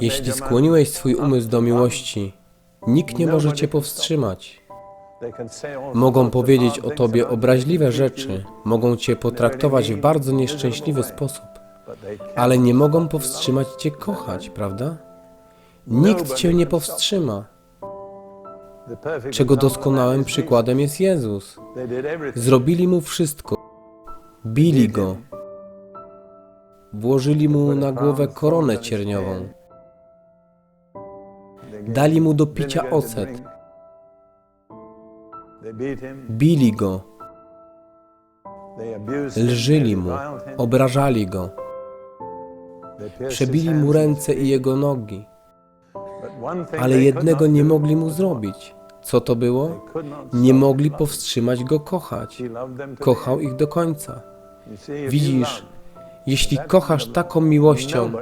Jeśli skłoniłeś swój umysł do miłości, nikt nie może cię powstrzymać. Mogą powiedzieć o tobie obraźliwe rzeczy, mogą cię potraktować w bardzo nieszczęśliwy sposób, ale nie mogą powstrzymać cię kochać, prawda? Nikt cię nie powstrzyma. Czego doskonałym przykładem jest Jezus. Zrobili mu wszystko. Bili go. Włożyli mu na głowę koronę cierniową. Dali mu do picia ocet. Bili go. Lżyli mu. Obrażali go. Przebili mu ręce i jego nogi. Ale jednego nie mogli mu zrobić. Co to było? Nie mogli powstrzymać go kochać. Kochał ich do końca. Widzisz, jeśli kochasz taką miłością,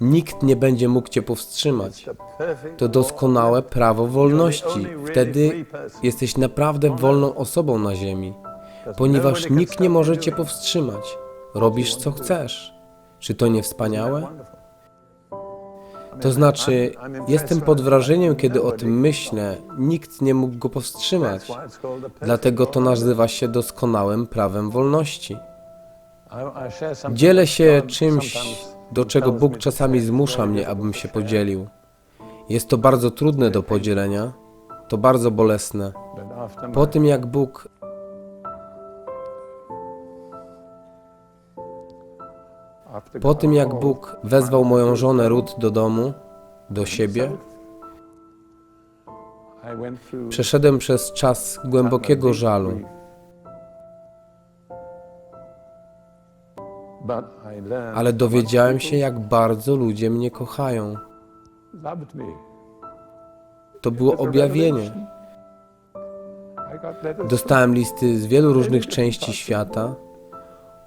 nikt nie będzie mógł cię powstrzymać. To doskonałe prawo wolności. Wtedy jesteś naprawdę wolną osobą na ziemi, ponieważ nikt nie może cię powstrzymać. Robisz co chcesz. Czy to nie wspaniałe? To znaczy, jestem pod wrażeniem, kiedy o tym myślę. Nikt nie mógł go powstrzymać. Dlatego to nazywa się doskonałym prawem wolności. Dzielę się czymś, do czego Bóg czasami zmusza mnie, abym się podzielił. Jest to bardzo trudne do podzielenia, to bardzo bolesne. Po tym jak Bóg Po tym jak Bóg wezwał moją żonę Rut do domu, do siebie, przeszedłem przez czas głębokiego żalu. Ale dowiedziałem się, jak bardzo ludzie mnie kochają. To było objawienie. Dostałem listy z wielu różnych części świata,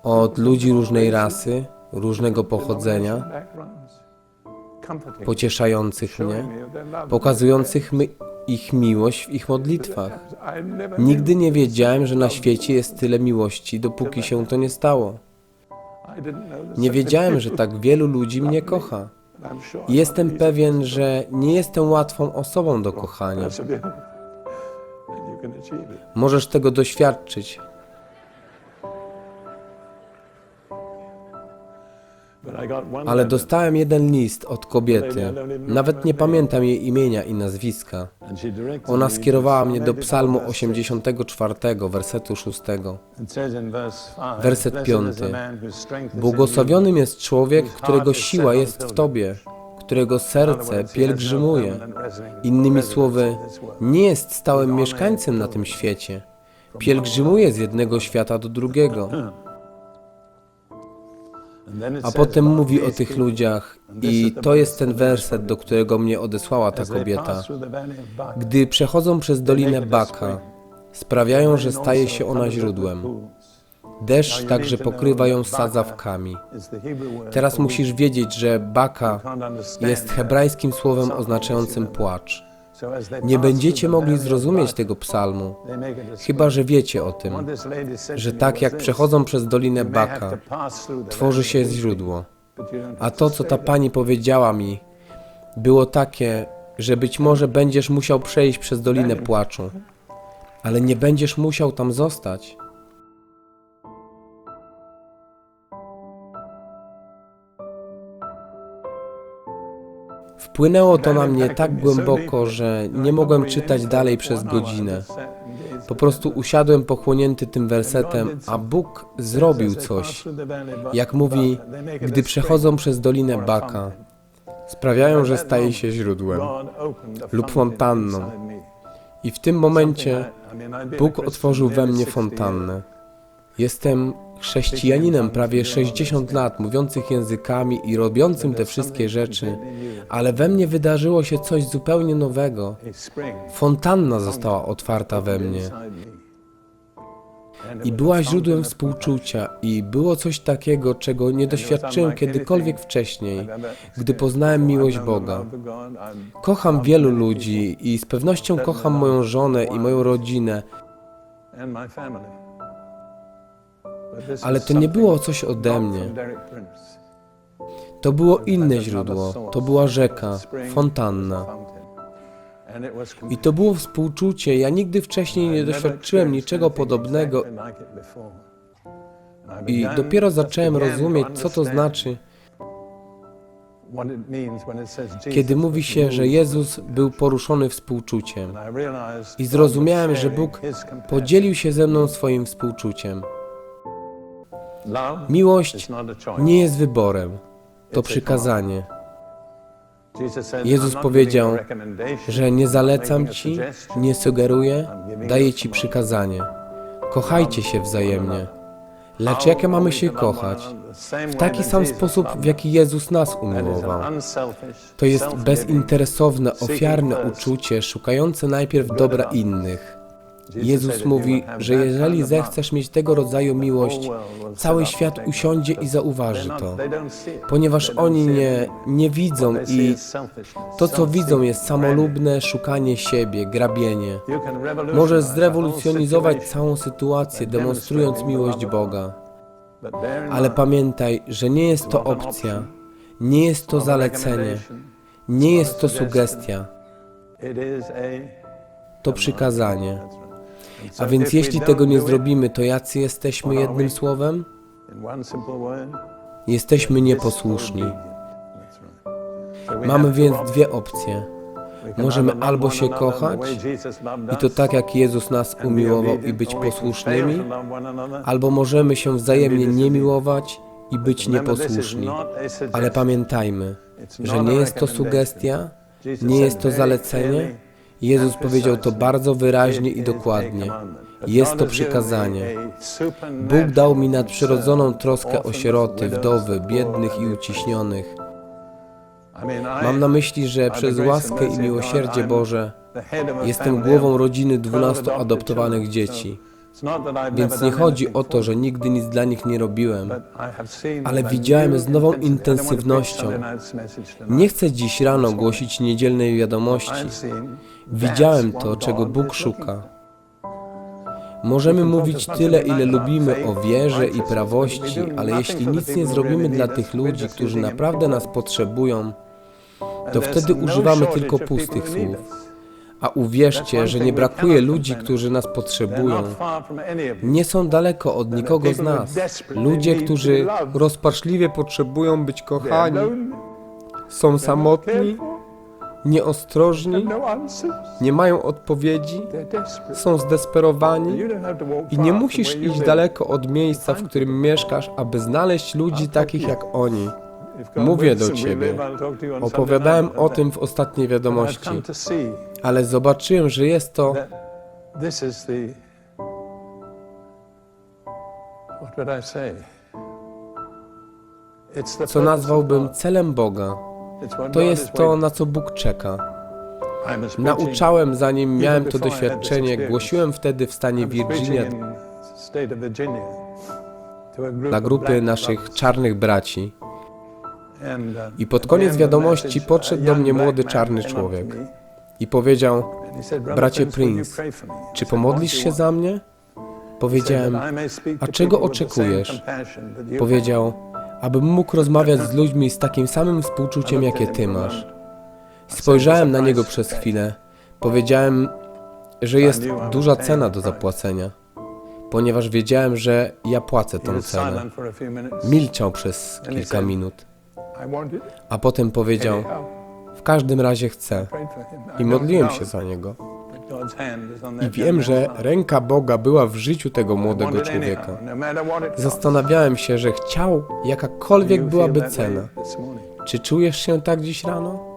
od ludzi różnej rasy, różnego pochodzenia, pocieszających mnie, pokazujących mi ich miłość w ich modlitwach. Nigdy nie wiedziałem, że na świecie jest tyle miłości, dopóki się to nie stało. Nie wiedziałem, że tak wielu ludzi mnie kocha. Jestem pewien, że nie jestem łatwą osobą do kochania. Możesz tego doświadczyć. Ale dostałem jeden list od kobiety. Nawet nie pamiętam jej imienia i nazwiska. Ona skierowała mnie do Psalmu 84, wersetu 6. Werset 5. Błogosławionym jest człowiek, którego siła jest w Tobie, którego serce pielgrzymuje. Innymi słowy, nie jest stałym mieszkańcem na tym świecie. Pielgrzymuje z jednego świata do drugiego. A potem mówi o tych ludziach, i to jest ten werset, do którego mnie odesłała ta kobieta. Gdy przechodzą przez Dolinę Baka, sprawiają, że staje się ona źródłem. Deszcz także pokrywa ją sadzawkami. Teraz musisz wiedzieć, że Baka jest hebrajskim słowem oznaczającym płacz. Nie będziecie mogli zrozumieć tego psalmu, chyba że wiecie o tym, że tak jak przechodzą przez Dolinę Baka, tworzy się źródło. A to, co ta pani powiedziała mi, było takie, że być może będziesz musiał przejść przez Dolinę Płaczu, ale nie będziesz musiał tam zostać. Wpłynęło to na mnie tak głęboko, że nie mogłem czytać dalej przez godzinę. Po prostu usiadłem pochłonięty tym wersetem, a Bóg zrobił coś. Jak mówi, gdy przechodzą przez Dolinę Baka, sprawiają, że staje się źródłem lub fontanną. I w tym momencie Bóg otworzył we mnie fontannę. Jestem chrześcijaninem prawie 60 lat, mówiących językami i robiącym te wszystkie rzeczy, ale we mnie wydarzyło się coś zupełnie nowego. Fontanna została otwarta we mnie i była źródłem współczucia i było coś takiego, czego nie doświadczyłem kiedykolwiek wcześniej, gdy poznałem miłość Boga. Kocham wielu ludzi i z pewnością kocham moją żonę i moją rodzinę, ale to nie było coś ode mnie. To było inne źródło, to była rzeka, fontanna. I to było współczucie. Ja nigdy wcześniej nie doświadczyłem niczego podobnego i dopiero zacząłem rozumieć, co to znaczy, kiedy mówi się, że Jezus był poruszony współczuciem. I zrozumiałem, że Bóg podzielił się ze mną swoim współczuciem. Miłość nie jest wyborem, to przykazanie. Jezus powiedział, że nie zalecam ci, nie sugeruję, daję ci przykazanie. Kochajcie się wzajemnie. Lecz jakie mamy się kochać? W taki sam sposób, w jaki Jezus nas umiłował. To jest bezinteresowne, ofiarne uczucie, szukające najpierw dobra innych. Jezus mówi, że jeżeli zechcesz mieć tego rodzaju miłość, cały świat usiądzie i zauważy to, ponieważ oni nie, nie widzą i to, co widzą, jest samolubne szukanie siebie, grabienie. Możesz zrewolucjonizować całą sytuację, demonstrując miłość Boga. Ale pamiętaj, że nie jest to opcja, nie jest to zalecenie, nie jest to sugestia, to przykazanie. A więc jeśli tego nie zrobimy, to jacy jesteśmy jednym słowem? Jesteśmy nieposłuszni. Mamy więc dwie opcje. Możemy albo się kochać, i to tak jak Jezus nas umiłował i być posłusznymi, albo możemy się wzajemnie nie miłować i być nieposłuszni. Ale pamiętajmy, że nie jest to sugestia, nie jest to zalecenie. Jezus powiedział to bardzo wyraźnie i dokładnie. Jest to przykazanie. Bóg dał mi nadprzyrodzoną troskę o sieroty, wdowy, biednych i uciśnionych. Mam na myśli, że przez łaskę i miłosierdzie Boże jestem głową rodziny dwunastu adoptowanych dzieci. Więc nie chodzi o to, że nigdy nic dla nich nie robiłem, ale widziałem z nową intensywnością. Nie chcę dziś rano głosić niedzielnej wiadomości. Widziałem to, czego Bóg szuka. Możemy mówić tyle, ile lubimy o wierze i prawości, ale jeśli nic nie zrobimy dla tych ludzi, którzy naprawdę nas potrzebują, to wtedy używamy tylko pustych słów. A uwierzcie, że nie brakuje ludzi, którzy nas potrzebują. Nie są daleko od nikogo z nas. Ludzie, którzy rozpaczliwie potrzebują być kochani, są samotni, nieostrożni, nie mają odpowiedzi, są zdesperowani i nie musisz iść daleko od miejsca, w którym mieszkasz, aby znaleźć ludzi takich jak oni. Mówię do Ciebie. Opowiadałem o tym w ostatniej wiadomości, ale zobaczyłem, że jest to co nazwałbym celem Boga. To jest to, na co Bóg czeka. Nauczałem, zanim miałem to doświadczenie, głosiłem wtedy w stanie Virginia dla grupy naszych czarnych braci. I pod koniec wiadomości podszedł do mnie młody czarny człowiek i powiedział: Bracie Prince, czy pomodlisz się za mnie? Powiedziałem: A czego oczekujesz? Powiedział: Abym mógł rozmawiać z ludźmi z takim samym współczuciem, jakie ty masz. Spojrzałem na niego przez chwilę. Powiedziałem, że jest duża cena do zapłacenia, ponieważ wiedziałem, że ja płacę tą cenę. Milczał przez kilka minut, a potem powiedział: W każdym razie chcę. I modliłem się za niego. I wiem, że ręka Boga była w życiu tego młodego człowieka. Zastanawiałem się, że chciał, jakakolwiek byłaby cena. Czy czujesz się tak dziś rano?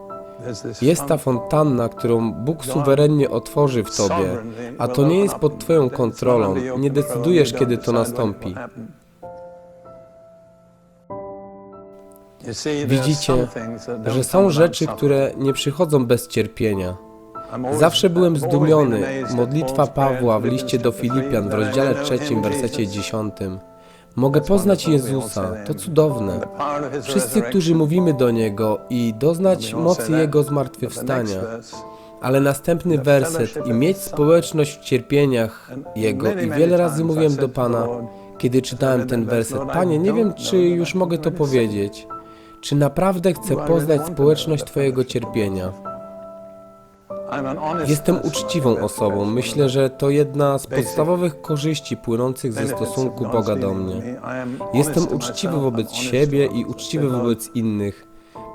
Jest ta fontanna, którą Bóg suwerennie otworzy w tobie, a to nie jest pod twoją kontrolą. Nie decydujesz, kiedy to nastąpi. Widzicie, że są rzeczy, które nie przychodzą bez cierpienia. Zawsze byłem zdumiony. Modlitwa Pawła w liście do Filipian w rozdziale trzecim, wersecie dziesiątym. Mogę poznać Jezusa, to cudowne. Wszyscy, którzy mówimy do Niego i doznać mocy Jego zmartwychwstania. Ale następny werset i mieć społeczność w cierpieniach Jego. I wiele razy mówiłem do Pana, kiedy czytałem ten werset, Panie, nie wiem, czy już mogę to powiedzieć. Czy naprawdę chcę poznać społeczność Twojego cierpienia? Jestem uczciwą osobą. Myślę, że to jedna z podstawowych korzyści płynących ze stosunku Boga do mnie. Jestem uczciwy wobec siebie i uczciwy wobec innych.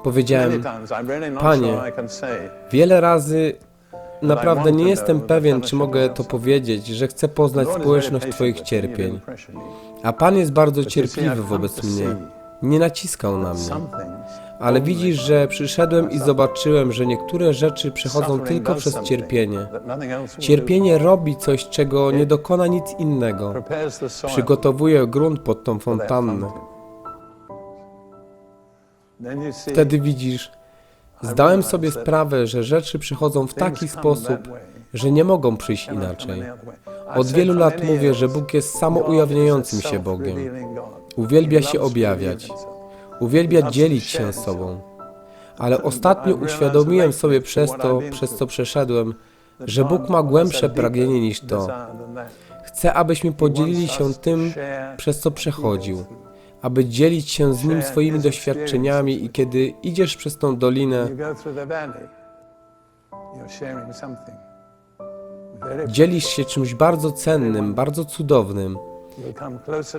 Powiedziałem, Panie, wiele razy naprawdę nie jestem pewien, czy mogę to powiedzieć, że chcę poznać społeczność Twoich cierpień. A Pan jest bardzo cierpliwy wobec mnie. Nie naciskał na mnie. Ale widzisz, że przyszedłem i zobaczyłem, że niektóre rzeczy przechodzą tylko przez cierpienie. Cierpienie robi coś, czego nie dokona nic innego. Przygotowuje grunt pod tą fontannę. Wtedy widzisz, zdałem sobie sprawę, że rzeczy przychodzą w taki sposób, że nie mogą przyjść inaczej. Od wielu lat mówię, że Bóg jest samoujawniającym się Bogiem. Uwielbia się objawiać. Uwielbia dzielić się sobą. Ale ostatnio uświadomiłem sobie przez to, przez co przeszedłem, że Bóg ma głębsze pragnienie niż to. Chcę, abyśmy podzielili się tym, przez co przechodził, aby dzielić się z Nim swoimi doświadczeniami i kiedy idziesz przez tą dolinę, dzielisz się czymś bardzo cennym, bardzo cudownym.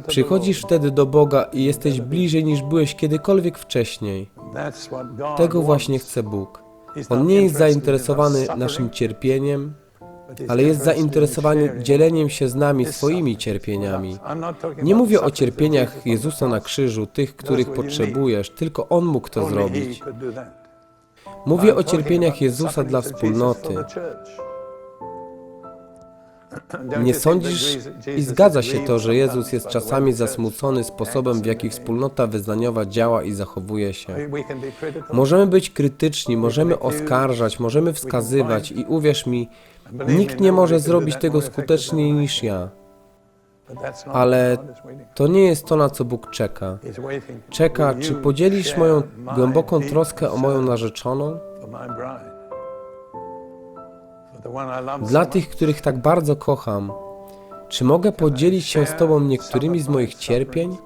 Przychodzisz wtedy do Boga i jesteś bliżej niż byłeś kiedykolwiek wcześniej. Tego właśnie chce Bóg. On nie jest zainteresowany naszym cierpieniem, ale jest zainteresowany dzieleniem się z nami swoimi cierpieniami. Nie mówię o cierpieniach Jezusa na krzyżu, tych, których potrzebujesz, tylko On mógł to zrobić. Mówię o cierpieniach Jezusa dla wspólnoty. Nie sądzisz i zgadza się to, że Jezus jest czasami zasmucony sposobem, w jaki wspólnota wyznaniowa działa i zachowuje się. Możemy być krytyczni, możemy oskarżać, możemy wskazywać i uwierz mi, nikt nie może zrobić tego skuteczniej niż ja. Ale to nie jest to, na co Bóg czeka. Czeka, czy podzielisz moją głęboką troskę o moją narzeczoną? Dla tych, których tak bardzo kocham, czy mogę podzielić się z Tobą niektórymi z moich cierpień?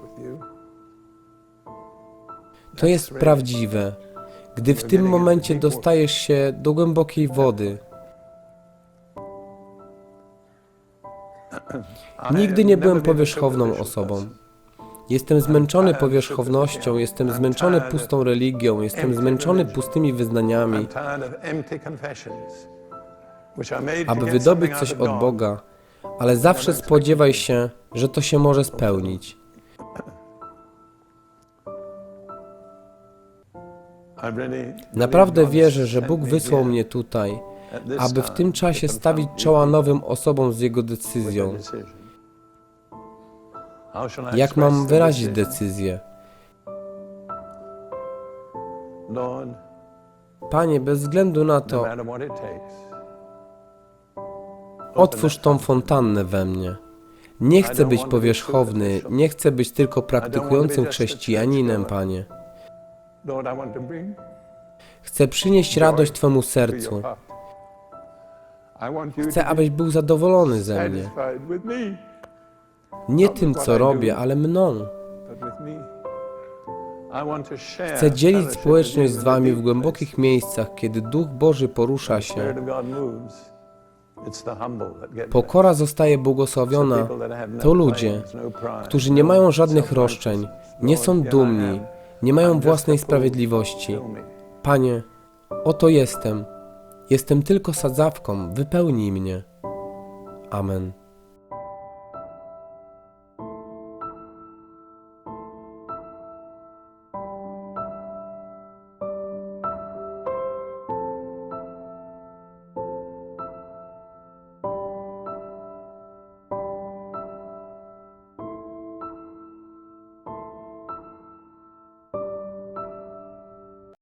To jest prawdziwe, gdy w tym momencie dostajesz się do głębokiej wody. Nigdy nie byłem powierzchowną osobą. Jestem zmęczony powierzchownością, jestem zmęczony pustą religią, jestem zmęczony pustymi wyznaniami. Aby wydobyć coś od Boga, ale zawsze spodziewaj się, że to się może spełnić. Naprawdę wierzę, że Bóg wysłał mnie tutaj, aby w tym czasie stawić czoła nowym osobom z Jego decyzją. Jak mam wyrazić decyzję? Panie, bez względu na to, otwórz tą fontannę we mnie. Nie chcę być powierzchowny, nie chcę być tylko praktykującym chrześcijaninem, Panie. Chcę przynieść radość Twemu sercu. Chcę, abyś był zadowolony ze mnie. Nie tym, co robię, ale mną. Chcę dzielić społeczność z Wami w głębokich miejscach, kiedy Duch Boży porusza się. Pokora zostaje błogosławiona. To ludzie, którzy nie mają żadnych roszczeń, nie są dumni, nie mają własnej sprawiedliwości. Panie, oto jestem. Jestem tylko sadzawką, wypełnij mnie. Amen.